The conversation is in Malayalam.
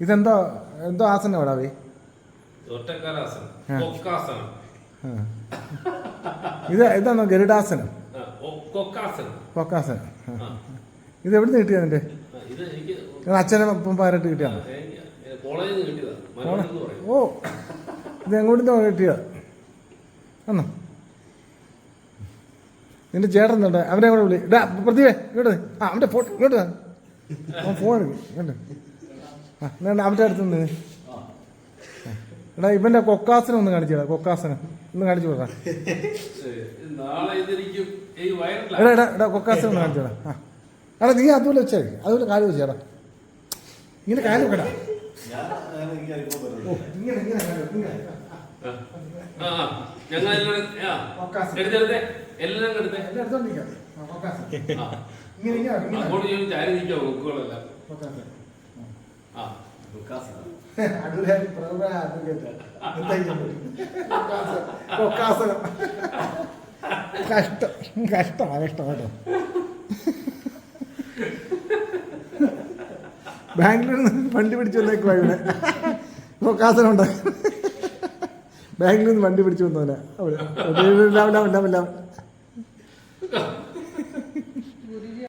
ഇതെന്തോ എന്തോ ആസനം എവിടാ വേ ഒറ്റക്കാലാസനം ആ. കൊക്കാസനം. ആ. ഇത് ഇതാണോ ഗരുഡാസനം? കൊക്കാസനം. ഇത് എവിടെ നിന്ന് കിട്ടിയത് നിന്റെ? അച്ഛനും അപ്പം പാരായിട്ട് കിട്ടിയാണ് ഓ ഇത് എങ്ങോട്ടും കിട്ടിയ ആണോ നിന്റെ ചേട്ടൻ ഉണ്ട് അവനെ കൂടെ വിളി. ഇടാ പ്രതിഭേ ഇങ്ങോട്ട് ആ അവന്റെ ഫോട്ടോ ഇങ്ങോട്ട്. അവൻ ഫോൺ എടുക്കും ഇങ്ങോട്ട് എന്നാ അവന്റെ അടുത്ത് നിന്ന് എടാ ഇവന്റെ കൊക്കാസനം ഒന്ന് കാണിച്ചു കൊക്കാസനം. ഒന്ന് കാണിച്ചു കൊടുക്കാം. എടാ എടാ എടാ കൊക്കാസനം ഒന്ന് കാണിച്ചു ആ. എടാ നീ അതുപോലെ വെച്ചേ അതുപോലെ കാൽ വെച്ചേടാ ഇങ്ങനെ കാൽ വെക്കടാ. ഇങ്ങനെ ഇങ്ങനെ എല്ലാം എടുത്തേ. എടുത്തോണ്ടിരിക്കാം. ഇങ്ങനെ അങ്ങോട്ട് അടൂരാരി. കൊക്കാസനം കഷ്ടം കഷ്ടമാണ് ബാംഗ്ലൂരിൽ നിന്ന് വണ്ടി പിടിച്ചു വന്നേക്കുവാ ഇവിടെ കൊക്കാസനം ഉണ്ടാക്കി ബാംഗ്ലൂരിൽ നിന്ന് വണ്ടി പിടിച്ചു വന്നവനെ അവിടെ.